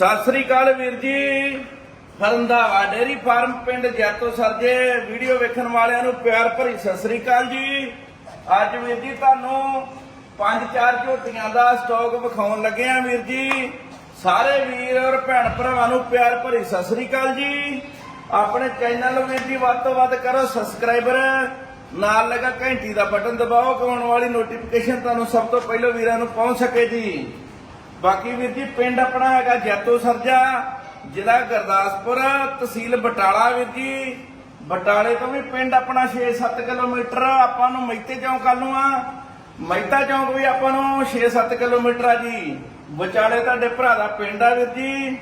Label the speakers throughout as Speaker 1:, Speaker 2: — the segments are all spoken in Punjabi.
Speaker 1: ਸਤਿ ਸ੍ਰੀ ਅਕਾਲ ਵੀਰ ਜੀ। ਫਰੰਦਾਵਾ ਡੇਰੀ ਫਾਰਮ ਪਿੰਡ ਜੈਤੋ ਸਰਜੇ ਵੀਡੀਓ ਵੇਖਣ ਵਾਲਿਆਂ ਨੂੰ ਪਿਆਰ ਭਰੀ ਸਤਿ ਸ੍ਰੀ ਅਕਾਲ ਜੀ। ਅੱਜ ਵੀਰ ਜੀ ਤੁਹਾਨੂੰ ਪੰਜ ਚਾਰ ਝੋਟੀਆਂ ਦਾ ਸਟਾਕ ਵਿਖਾਉਣ ਲੱਗੇ ਆ ਵੀਰ ਜੀ। ਸਾਰੇ ਵੀਰ ਔਰ ਭੈਣ ਭਰਾਵਾਂ ਨੂੰ ਪਿਆਰ ਭਰੀ ਸਤਿ ਸ੍ਰੀ ਅਕਾਲ ਜੀ। ਆਪਣੇ ਚੈਨਲ ਵੀਰ ਜੀ ਵੱਧ ਤੋਂ ਵੱਧ ਕਰੋ ਸਬਸਕ੍ਰਾਈਬਰ ਨਾਲ ਲਗਾ ਘੰਟੀ ਦਾ ਬਟਨ ਦਬਾਓ ਕਿ ਆਉਣ ਵਾਲੀ ਨੋਟੀਫਿਕੇਸ਼ਨ ਤੁਹਾਨੂੰ ਸਭ ਤੋਂ ਪਹਿਲਾਂ ਵੀਰਾਂ ਨੂੰ ਪਹੁੰਚ ਸਕੇ ਜੀ। ਬਾਕੀ ਵੀਰ ਜੀ, ਪਿੰਡ ਆਪਣਾ ਹੈਗਾ ਜੈਤੋ ਸਰਜਾ, ਜ਼ਿਲ੍ਹਾ ਗੁਰਦਾਸਪੁਰ, ਤਹਿਸੀਲ ਬਟਾਲਾ ਵੀਰ ਜੀ। ਬਟਾਲੇ ਤੋਂ ਵੀ ਪਿੰਡ ਆਪਣਾ 6-7 ਕਿਲੋਮੀਟਰ, ਆਪਾਂ ਨੂੰ ਮੈਤੇ ਚੌਂਕ ਵੱਲ ਨੂੰ ਆ। ਮਹਿਤਾ ਚੌਂਕ ਵੀ ਆਪਾਂ ਨੂੰ 6-7 ਕਿਲੋਮੀਟਰ ਆ ਜੀ। ਵਿਚਾਲੇ ਤੁਹਾਡੇ ਭਰਾ ਦਾ ਪਿੰਡ ਆ ਵੀਰ ਜੀ।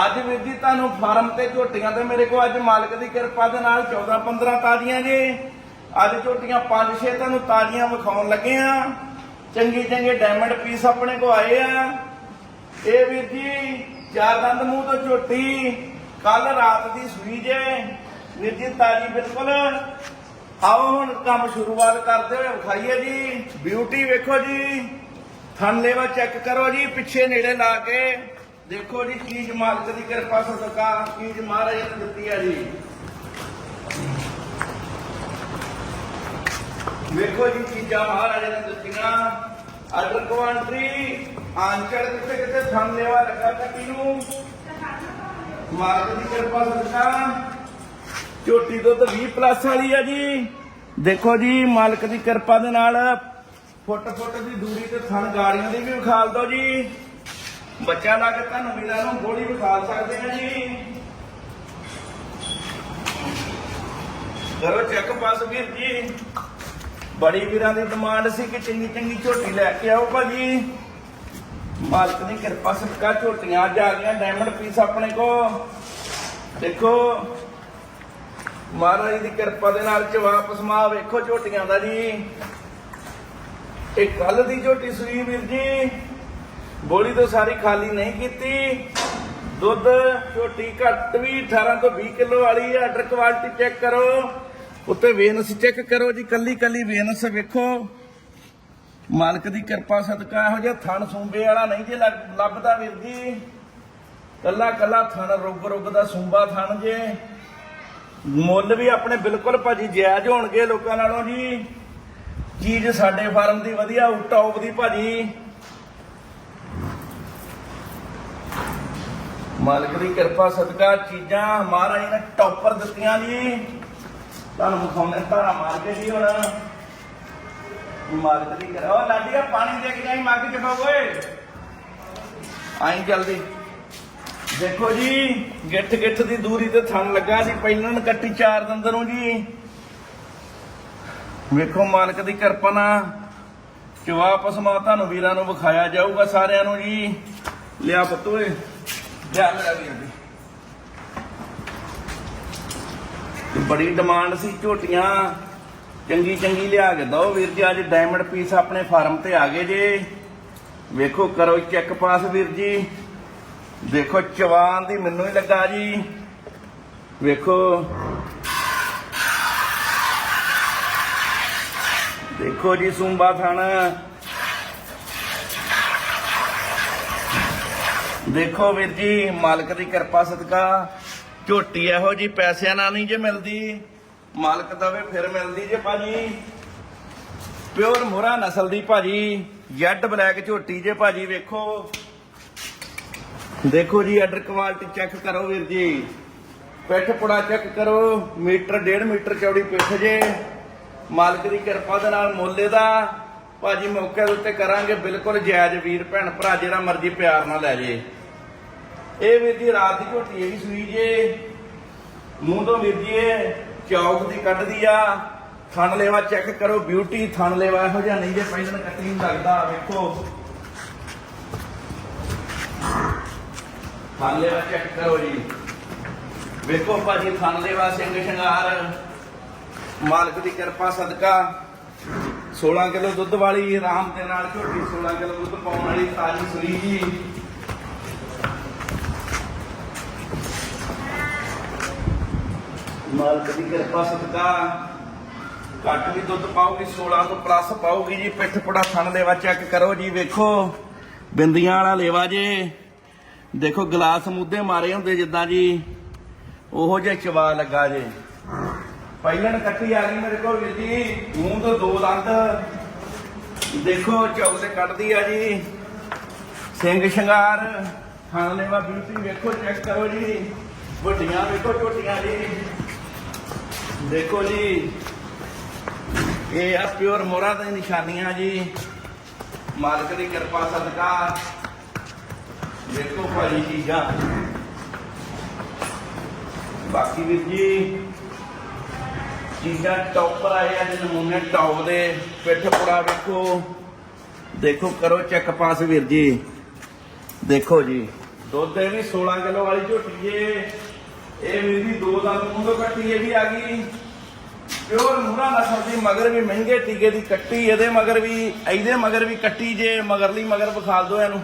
Speaker 1: ਅੱਜ ਵੀਰ ਜੀ ਤੁਹਾਨੂੰ ਫਾਰਮ ਤੇ ਝੋਟੀਆਂ ਤੇ ਮੇਰੇ ਕੋਲ ਅੱਜ ਮਾਲਕ ਦੀ ਕਿਰਪਾ ਦੇ ਨਾਲ 14-15 ਤਾਜ਼ੀਆਂ ਜੀ। ਅੱਜ ਝੋਟੀਆਂ 5-6 ਤੁਹਾਨੂੰ ਤਾਜ਼ੀਆਂ ਵਿਖਾਉਣ ਲੱਗੇ ਆ। ਚੰਗੇ ਚੰਗੇ ਡਾਇਮੰਡ ਪੀਸ ਆਪਣੇ ਕੋ ਆਏ ਆ। ਇਹ ਵੀਰ ਜੀ ਚਾਰ ਦੰਦ ਮੂੰਹ ਤੋਂ ਝੋਟੀ ਕੱਲ ਰਾਤ ਦੀ ਸੂਈ ਜੇ। ਵੀਰ ਜੀ, ਤਾਜੀ ਬਿਲਕੁਲ। ਆਓ ਹੁਣ ਕੰਮ ਸ਼ੁਰੂਆਤ ਕਰਦੇ ਹੋਏ ਵਿਖਾਈਏ ਜੀ। ਬਿਊਟੀ ਵੇਖੋ ਜੀ। ਥਣ ਚੈੱਕ ਕਰੋ ਜੀ, ਪਿੱਛੇ ਨੇੜੇ ਲਾ ਕੇ। ਦੇਖੋ ਜੀ ਚੀਜ਼ ਮਾਲਕ ਦੀ ਕਿਰਪਾ ਸਦਕਾ ਚੀਜ਼ ਮਹਾਰਾਜ ਨੇ ਦਿੱਤੀ ਹੈ ਜੀ। ਵੇਖੋ ਜੀ ਚੀਜ਼ਾਂ ਮਹਾਰਾਜ ਨੇ ਦਿੱਤੀਆਂ। ਅਦਰ ਕੁਆਂਟਰੀ ਆਂਚੜ ਕਿਤੇ ਕਿਤੇ ਥਣ ਕੱਟੀ ਨੂੰ। ਮਾਲਕ ਦੀ ਕਿਰਪਾ ਸਦਕਾ ਝੋਟੀ ਦੁੱਧ 20 ਪਲੱਸ ਵਾਲੀ ਆ ਜੀ। ਦੇਖੋ ਜੀ, ਮਾਲਕ ਦੀ ਕਿਰਪਾ ਦੇ ਨਾਲ ਫੁੱਟ ਫੁੱਟ ਦੀ ਦੂਰੀ ਤੇ ਥਣ ਗਾੜੀਆਂ ਦੀ ਵੀ ਵਿਖਾਲ ਦੋ ਜੀ। ਬੱਚਾ ਲਾ ਕੇ ਤੁਹਾਨੂੰ ਵੀਰਾਂ ਨੂੰ ਗੋਲੀ ਵਿਖਾਲ ਸਕਦੇ ਆ ਜੀ। ਕਰੋ ਚੈੱਕ ਪਾਸ ਵੀਰ ਜੀ। ਬੜੀ ਵੀਰਾਂ ਦੀ ਡਿਮਾਂਡ ਸੀ ਕਿ ਚੰਗੀ ਚੰਗੀ ਝੋਟੀ ਲੈ ਕੇ ਆਓ ਭਾਜੀ। ਮਾਲਕ ਦੀ ਕਿਰਪਾ ਸਦਕਾ ਝੋਟੀਆਂ ਅੱਜ ਆ ਗਈਆਂ ਡਾਇਮੰਡ ਪੀਸ ਆਪਣੇ ਕੋ ਦੇਖੋ, ਮਹਾਰਾਜ ਦੀ ਕਿਰਪਾ ਦੇ ਨਾਲ ਜਵਾਬ ਸਮਾ ਵੇਖੋ ਝੋਟੀਆਂ ਦਾ ਜੀ। ਇਹ ਕੱਲ ਦੀ ਝੋਟੀ ਸੂਈ ਵੀਰ ਜੀ। ਬੋਲੀ ਤੋਂ ਸਾਰੀ ਖਾਲੀ ਨਹੀਂ ਕੀਤੀ। ਦੁੱਧ ਝੋਟੀ ਘੱਟ ਵੀ 18 ਤੋਂ 20 ਕਿਲੋ ਵਾਲੀ ਹੈ ਆਰਡਰ ਕੁਆਲਿਟੀ ਚੈੱਕ ਕਰੋ। ਉੱਤੇ ਵੇਨਸ ਚੈੱਕ ਕਰੋ ਜੀ ਕੱਲੀ ਕੱਲੀ ਵੇਨਸ ਵੇਖੋ। ਮਾਲਕ ਦੀ ਕਿਰਪਾ ਸਦਕਾ ਇਹੋ ਜਿਹਾ ਥਣ ਸੂੰਬੇ ਵਾਲਾ ਨਹੀਂ ਜੇ ਲੱਭਦਾ ਵੀਰ ਜੀ। ਕੱਲਾ ਕੱਲਾ ਥਣ, ਰੁੱਗ ਰੁੱਗ ਦਾ ਸੂੰਬਾ ਥਣ ਜੇ। ਮੁੱਲ ਵੀ ਆਪਣੇ ਬਿਲਕੁਲ ਭਾਜੀ ਜਾਇਜ਼ ਹੋਣਗੇ ਲੋਕਾਂ ਨਾਲੋਂ ਜੀ। ਚੀਜ਼ ਸਾਡੇ ਫਾਰਮ ਦੀ ਵਧੀਆ ਟੌਪ ਦੀ ਭਾਜੀ। ਮਾਲਕ ਦੀ ਕਿਰਪਾ ਸਦਕਾ ਚੀਜ਼ਾਂ ਮਹਾਰਾਜ ਨੇ ਟੌਪਰ ਦਿੱਤੀਆਂ ਜੀ। ਤੁਹਾਨੂੰ ਮੁਖਾਉਣੇ ਧਾਰਾ ਮਾਰ ਕੇ ਜੀ ਹੁਣ। ਮਾਲਕ ਦੀ ਕਿਰਪਾ ਉਹ ਲਾਡੀਆ ਪਾਣੀ ਦੇ ਕੇ ਜਾਈ, ਮੱਗ ਚ ਓਏ। ਆਈ ਜਲਦੀ ਦੇਖੋ ਜੀ, ਗਿੱਠ ਗਿੱਠ ਦੀ ਦੂਰੀ ਤੇ ਥਣ ਲੱਗਾ ਜੀ ਪਹਿਲਾਂ ਕੱਟੀ ਚਾਰ ਦੰਦ ਜੀ। ਵੇਖੋ ਮਾਲਕ ਦੀ ਕਿਰਪਾ ਨਾਲ ਵਾਪਸ ਮਾਤਾ ਨੂੰ, ਵੀਰਾਂ ਨੂੰ ਵਿਖਾਇਆ ਜਾਊਗਾ ਸਾਰਿਆਂ ਨੂੰ ਜੀ। ਲਿਆ ਪੁੱਤ ਲਿਆ ਮੇਰਾ ਵੀਰ ਜੀ ਬੜੀ ਡਿਮਾਂਡ ਸੀ ਝੋਟੀਆਂ। ਚੰਗੀ ਚੰਗੀ ਲਿਆ ਕੇ ਦੋ ਵੀਰ ਜੀ, ਅੱਜ ਡਾਇਮੰਡ ਪੀਸ ਆਪਣੇ ਫਾਰਮ ਤੇ ਆ ਗਏ ਜੇ। ਵੇਖੋ ਕਰੋ ਚੈੱਕ ਪਾਸ ਵੀਰ ਜੀ। ਦੇਖੋ ਚਵਾਨ ਦੀ ਮੈਨੂੰ ਹੀ ਲੱਗਾ ਜੀ। ਵੇਖੋ। ਦੇਖੋ ਜੀ, ਸੁੰਬਾ ਥਣ। ਦੇਖੋ ਵੀਰ ਜੀ, ਮਾਲਕ ਦੀ ਕਿਰਪਾ ਸਦਕਾ। ਝੋਟੀ ਇਹੋ ਜੀ ਪੈਸਿਆਂ ਨਾਲ ਨਹੀਂ ਜੇ ਮਿਲਦੀ। ਮਾਲਕ ਦਵੇ ਫਿਰ ਮਿਲਦੀ ਜੇ ਭਾਜੀ। ਪਿਓਰ ਮੁਰਾ ਨਸਲ ਦੀ ਭਾਜੀ, ਜੈਡ ਬਲੈਕ ਝੋਟੀ ਜੇ ਭਾਜੀ ਵੇਖੋ। ਦੇਖੋ ਜੀ ਆਰਡਰ ਕੁਆਲਿਟੀ ਚੈੱਕ ਕਰੋ ਵੀਰ ਜੀ। ਪਿੱਠ ਪੁੜਾ ਚੈੱਕ ਕਰੋ, ਮੀਟਰ, ਡੇਢ ਮੀਟਰ ਚੌੜੀ ਪਿੱਠ ਜੇ। ਮਾਲਕ ਦੀ ਕਿਰਪਾ ਦੇ ਨਾਲ ਮੋਲੇ ਦਾ। ਭਾਜੀ, ਮੌਕੇ ਦੇ ਉੱਤੇ ਕਰਾਂਗੇ ਬਿਲਕੁਲ ਜਾਇਜ਼ ਵੀਰ, ਭੈਣ, ਭਰਾ, ਜਿਹੜਾ ਮਰਜ਼ੀ ਪਿਆਰ ਨਾਲ ਲੈ ਜੇ। ਇਹ ਵੀਰ ਜੀ, ਰਾਤ ਦੀ ਝੋਟੀ ਇਹ ਵੀ ਸੂਈ ਜੇ। ਮੂੰਹ ਤੋਂ ਵੀਰ ਜੀ ਚੌਕ ਦੀ ਕੱਢਦੀ ਆ। ਥਣ ਲੈਵਾ ਚੈੱਕ ਕਰੋ ਬਿਊਟੀ ਥਣ ਲੈਵਾ ਇਹੋ ਜਿਹਾ ਨਹੀਂ ਜੇ ਪਹਿਲਾਂ ਕੱਟੀ ਨੂੰ ਲੱਗਦਾ, ਵੇਖੋ। ਥਣ ਲੈਵਾ ਚੈੱਕ ਕਰੋ ਜੀ। ਵੇਖੋ ਭਾਜੀ, ਥਣ ਲੈਵਾ ਸਿੰਘ ਸ਼ਿੰਗਾਰ। ਮਾਲਕ ਦੀ ਕਿਰਪਾ, ਸਦਕਾ। 16 ਕਿਲੋ ਦੁੱਧ ਵਾਲੀ, ਆਰਾਮ ਦੇ ਨਾਲ ਝੋਟੀ 16 ਕਿਲੋ ਦੁੱਧ ਪਾਉਣ ਵਾਲੀ ਤਾਜੀ ਸੂਈ ਜੀ। ਮਾਲਕ ਦੀ ਕਿਰਪਾ ਸਦਕਾ ਘੱਟ ਵੀ ਦੁੱਧ ਪਾਉਗੀ 16 ਤੋਂ ਪਲੱਸ ਪਾਉਗੀ ਜੀ। ਪਿੱਠ ਪੁੜਾ ਥਣ ਲੈਵਾ ਚੈੱਕ ਕਰੋ ਜੀ, ਵੇਖੋ। ਬਿੰਦੀਆਂ ਵਾਲਾ ਲੇਵਾ ਜੇ। ਦੇਖੋ, ਗਲਾਸ ਮੁੱਦੇ ਮਾਰੇ ਹੁੰਦੇ ਜਿੱਦਾਂ ਜੀ। ਉਹੋ ਜਿਹਾ ਚਵਾ ਲੱਗਾ ਜੇ। ਪਹਿਲਣ ਕੱਟੀ ਆ ਗਈ ਮੇਰੇ ਕੋਲ ਵੀਰ ਜੀ। ਮੂੰਹ ਤੋਂ ਦੋ ਦੰਦ। ਦੇਖੋ ਚੌਕ ਤੇ ਕੱਢਦੀ ਆ ਜੀ। ਸਿੰਘ ਸ਼ਿੰਗਾਰ ਖਾਨਲੇਵਾ ਬਿਊਟੀ ਵੇਖੋ, ਚੈੱਕ ਕਰੋ ਜੀ। ਵੱਡੀਆਂ ਵੇਖੋ ਝੋਟੀਆਂ ਜੀ। ਦੇਖੋ ਜੀ, ਇਹ ਆ ਪਿਓਰ ਮੋਹਰਾਂ ਦੀਆਂ ਨਿਸ਼ਾਨੀਆਂ ਜੀ। ਮਾਲਕ ਦੀ ਕਿਰਪਾ, ਸਦਕਾ। ਦੇਖੋ ਭਾਜੀ ਚੀਜ਼ਾਂ। ਬਾਕੀ ਵੀਰ ਜੀ, ਚੀਜ਼ਾਂ ਟੌਪਰ ਆਏ ਆ ਜਿਹਨੂੰ ਨਮੂਨੇ ਟੌਪ ਦੇ। ਪਿੱਠ ਪੁੜਾ ਵੇਖੋ। ਦੇਖੋ, ਕਰੋ ਚੈੱਕ ਪਾਸ ਵੀਰ ਜੀ। ਦੇਖੋ ਜੀ, ਦੁੱਧ ਇਹ ਵੀ 16 ਕਿਲੋ ਵਾਲੀ ਝੋਟੀ ਏ ਇਹ ਵੀਰ ਜੀ ਦੋ ਦੰਦ ਮੂੰਹ ਤੋਂ ਕੱਟੀ, ਇਹ ਵੀ ਆ ਗਈ। ਪਿਓਰ ਮੂਰਾ ਨਸਲ ਦੀ ਮਗਰ ਵੀ ਮਹਿੰਗੇ ਟੀਕੇ ਦੀ ਕੱਟੀ, ਇਹਦੇ ਮਗਰ ਵੀ, ਇਹਦੇ ਮਗਰ ਵੀ ਕੱਟੀ ਜੇ, ਮਗਰਲੀ ਮਗਰ ਵਿਖਾਲ ਦੋ ਇਹਨੂੰ।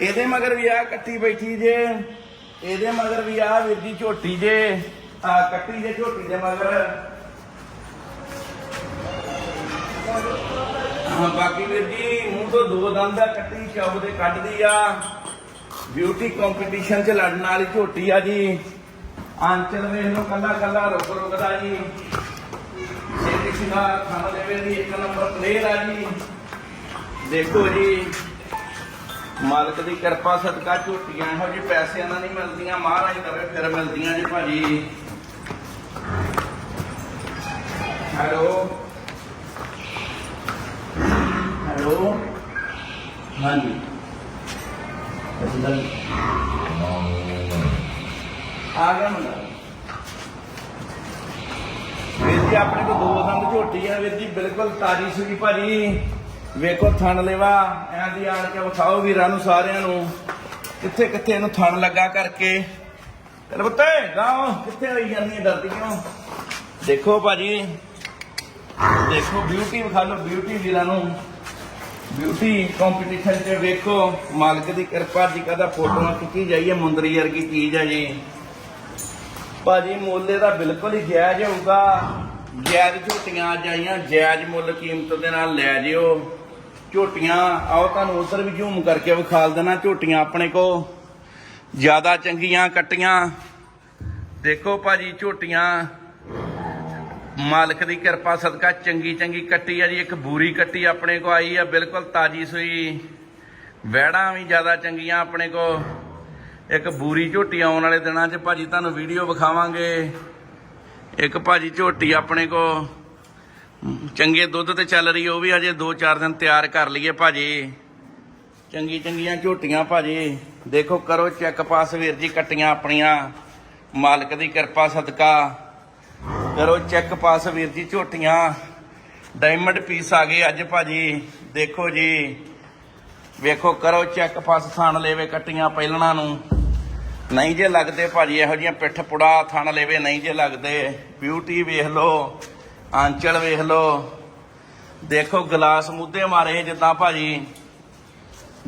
Speaker 1: ਇਹਦੇ ਮਗਰ ਵੀ ਆ ਕੱਟੀ ਬੈਠੀ ਜੇ, ਇਹਦੇ ਮਗਰ ਵੀ ਆ ਵੀਰ ਜੀ ਝੋਟੀ ਜੇ, ਆ ਕੱਟੀ ਜੇ ਝੋਟੀ ਦੇ ਮਗਰ। ਬਾਕੀ ਵੀਰ ਜੀ, ਮੂੰਹ ਤੋਂ ਦੋ ਦੰਦ ਆ, ਕੱਟੀ ਚੌਬ ਦੇ ਕੱਢਦੀ ਆ। ਬਿਊਟੀ ਕੰਪੀਟੀਸ਼ਨ 'ਚ ਲੜਨ ਵਾਲੀ ਝੋਟੀ ਆ ਜੀ। ਆਂਚਲ ਵੇਖ ਲਓ, ਕੱਲਾ ਕੱਲਾ ਰੁਕ ਰੁਕਦਾ ਜੀ। ਸੇਠ ਸਿੰਘਾਰ ਖਾਣਾ ਦੇਵੇ ਦੀ ਇੱਕ ਨੰਬਰ ਪਲੇਅਰ ਆ ਜੀ। ਦੇਖੋ ਜੀ, ਮਾਲਕ ਦੀ ਕਿਰਪਾ ਸਦਕਾ ਝੋਟੀਆਂ ਇਹੋ ਜਿਹੇ ਪੈਸਿਆਂ ਨਾਲ ਨਹੀਂ ਮਿਲਦੀਆਂ, ਮਹਾਰਾਜ ਕਰੇ ਫਿਰ ਮਿਲਦੀਆਂ ਜੀ ਭਾਜੀ। ਹੈਲੋ? ਹੈਲੋ? ਹਾਂਜੀ। ਆ ਗਿਆ ਮੁੰਡਾ। ਵੀਰ ਜੀ, ਆਪਣੇ ਕੋਲ ਦੋ ਦੰਦ ਝੋਟੀ ਆ। ਵੀਰ ਜੀ, ਬਿਲਕੁਲ ਤਾਜੀ ਸੁਣੀ ਭਾਜੀ। ਵੇਖੋ ਥਣ ਲੈਵਾ, ਐਂ ਦੀ ਆਣ ਕੇ ਵਿਖਾਓ ਵੀਰਾਂ ਨੂੰ ਸਾਰਿਆਂ ਨੂੰ। ਕਿੱਥੇ ਕਿੱਥੇ ਇਹਨੂੰ ਥਣ ਲੱਗਾ ਕਰਕੇ। ਚੱਲ ਪੁੱਤੇ ਗਾਓ ਕਿੱਥੇ ਹੋਈ ਜਾਂਦੀ ਹੈ ਡਰਦੀ ਕਿਉਂ? ਦੇਖੋ ਭਾਜੀ, ਦੇਖੋ ਬਿਊਟੀ ਵਿਖਾ ਲਓ ਬਿਊਟੀ ਵੀਰਾਂ ਨੂੰ। ਬਿਊਟੀ ਕੰਪੀਟੀਸ਼ਨ 'ਚ ਵੇਖੋ, ਮਾਲਕ ਦੀ ਕਿਰਪਾ ਜੀ ਕਦਾ ਫੋਟੋਆਂ ਖਿੱਚੀ ਜਾਈਏ ਮੁੰਦਰੀ ਵਰਗੀ ਚੀਜ਼ ਆ ਜੀ। ਭਾਜੀ ਮੁੱਲ ਇਹਦਾ ਬਿਲਕੁਲ ਹੀ ਜਾਇਜ਼ ਹੋਊਗਾ। ਜਾਇਜ਼ ਝੋਟੀਆਂ ਜਾਈਆਂ ਜਾਇਜ਼ ਮੁੱਲ ਕੀਮਤ ਦੇ ਨਾਲ ਲੈ ਜਿਓ। ਝੋਟੀਆਂ, ਆਓ ਤੁਹਾਨੂੰ ਉਧਰ ਵੀ ਝੂਮ ਕਰਕੇ ਵਿਖਾਲ ਦੇਣਾ ਝੋਟੀਆਂ ਆਪਣੇ ਕੋ ਜ਼ਿਆਦਾ ਚੰਗੀਆਂ, ਕੱਟੀਆਂ। ਦੇਖੋ ਭਾਜੀ ਝੋਟੀਆਂ। ਮਾਲਕ ਦੀ ਕਿਰਪਾ ਸਦਕਾ ਚੰਗੀ ਚੰਗੀ ਕੱਟੀ ਆ ਜੀ, ਇੱਕ ਬੂਰੀ ਕੱਟੀ ਆਪਣੇ ਕੋ ਆਈ ਆ, ਬਿਲਕੁਲ ਤਾਜੀ ਸੂਈ। ਵੈੜਾਂ ਵੀ ਜ਼ਿਆਦਾ ਚੰਗੀਆਂ ਆਪਣੇ ਕੋ। ਇੱਕ ਬੂਰੀ ਝੋਟੀ ਆਉਣ ਵਾਲੇ ਦਿਨਾਂ 'ਚ ਭਾਜੀ ਤੁਹਾਨੂੰ ਵੀਡੀਓ ਵਿਖਾਵਾਂਗੇ। ਇੱਕ ਭਾਜੀ ਝੋਟੀ ਆਪਣੇ ਕੋ। ਚੰਗੇ ਦੁੱਧ ਤੇ ਚੱਲ ਰਹੀ ਉਹ ਵੀ ਅਜੇ 2-4 ਦਿਨ ਤਿਆਰ ਕਰ ਲਈਏ ਭਾਜੀ। ਚੰਗੀ ਚੰਗੀਆਂ ਝੋਟੀਆਂ ਭਾਜੀ। ਦੇਖੋ ਕਰੋ ਚੈੱਕ ਪਾਸ ਵੀਰ ਜੀ, ਕੱਟੀਆਂ ਆਪਣੀਆਂ। ਮਾਲਕ ਦੀ ਕਿਰਪਾ ਸਦਕਾ। ਕਰੋ ਚੈੱਕ ਪਾਸ ਵੀਰ ਜੀ, ਝੋਟੀਆਂ। ਡਾਇਮੰਡ ਪੀਸ ਆ ਗਏ ਅੱਜ ਭਾਜੀ। ਦੇਖੋ ਜੀ। ਵੇਖੋ, ਕਰੋ ਚੈੱਕ ਪਾਸ, ਥਾਣ ਲੈਵੇ ਕੱਟੀਆਂ ਪਹਿਲਣਾ ਨੂੰ। ਨਹੀਂ ਜੇ ਲੱਗਦੇ ਭਾਜੀ, ਇਹੋ ਜੀਆਂ ਪਿੱਠ ਪੁੜਾ, ਥਾਣ ਲੈਵੇ ਨਹੀਂ ਜੇ ਲੱਗਦੇ। ਬਿਊਟੀ ਵੇਖ ਲਓ, ਆਂਚਲ ਵੇਖ ਲਓ। ਦੇਖੋ, ਗਲਾਸ ਮੁੱਦੇ ਮਾਰੇ ਜਿੱਦਾਂ ਭਾਜੀ।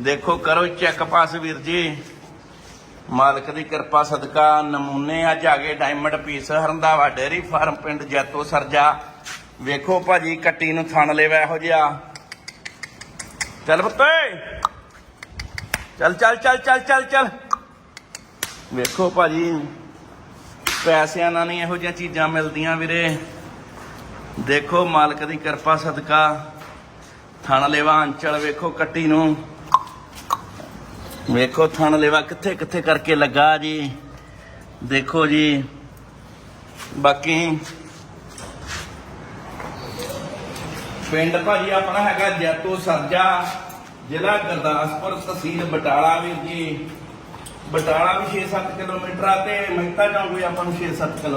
Speaker 1: ਦੇਖੋ, ਕਰੋ ਚੈੱਕ ਪਾਸ ਵੀਰ ਜੀ। ਮਾਲਕ ਦੀ ਕਿਰਪਾ, ਸਦਕਾ, ਨਮੂਨੇ, ਅੱਜ ਆ ਗਏ diamond piece Harandawa dairy farm ਪਿੰਡ ਜੈਤੋ ਸਰਜਾ। ਵੇਖੋ ਭਾਜੀ, ਕੱਟੀ ਨੂੰ ਥਣ ਲੈਵਾ ਇਹੋ ਜਿਹਾ। ਚੱਲ ਪੁੱਤੇ। ਚੱਲ ਚੱਲ ਚੱਲ ਚੱਲ ਚੱਲ ਚੱਲ। ਵੇਖੋ ਭਾਜੀ, ਪੈਸਿਆਂ ਨਾਲ ਨਹੀਂ ਇਹੋ ਜਿਹੀਆਂ ਚੀਜ਼ਾਂ ਮਿਲਦੀਆਂ ਵੀਰੇ। ਦੇਖੋ ਮਾਲਕ ਦੀ ਕਿਰਪਾ, ਸਦਕਾ। ਥਣ ਲੈਵਾ ਅੰਚਲ ਵੇਖੋ ਕੱਟੀ ਨੂੰ। ਵੇਖੋ ਥਣ ਲੇਵਾ ਕਿੱਥੇ ਕਿੱਥੇ ਕਰਕੇ ਲੱਗਾ ਜੀ। ਦੇਖੋ ਜੀ। ਬਾਕੀ ਪਿੰਡ ਭਾਜੀ ਆਪਣਾ ਹੈਗਾ ਜੈਤੋ ਸਰਜਾ, ਜ਼ਿਲ੍ਹਾ ਗੁਰਦਾਸਪੁਰ ਤਹਿਸੀਲ ਬਟਾਲਾ ਵੀਰ ਜੀ। ਬਟਾਲਾ ਵੀ 6-7 ਕਿਲੋਮੀਟਰ ਆ ਤੇ ਮਹਿਤਾ ਚੌਂਕ ਵੀ ਆਪਾਂ ਨੂੰ 6-7 ਕਿਲੋਮੀਟਰ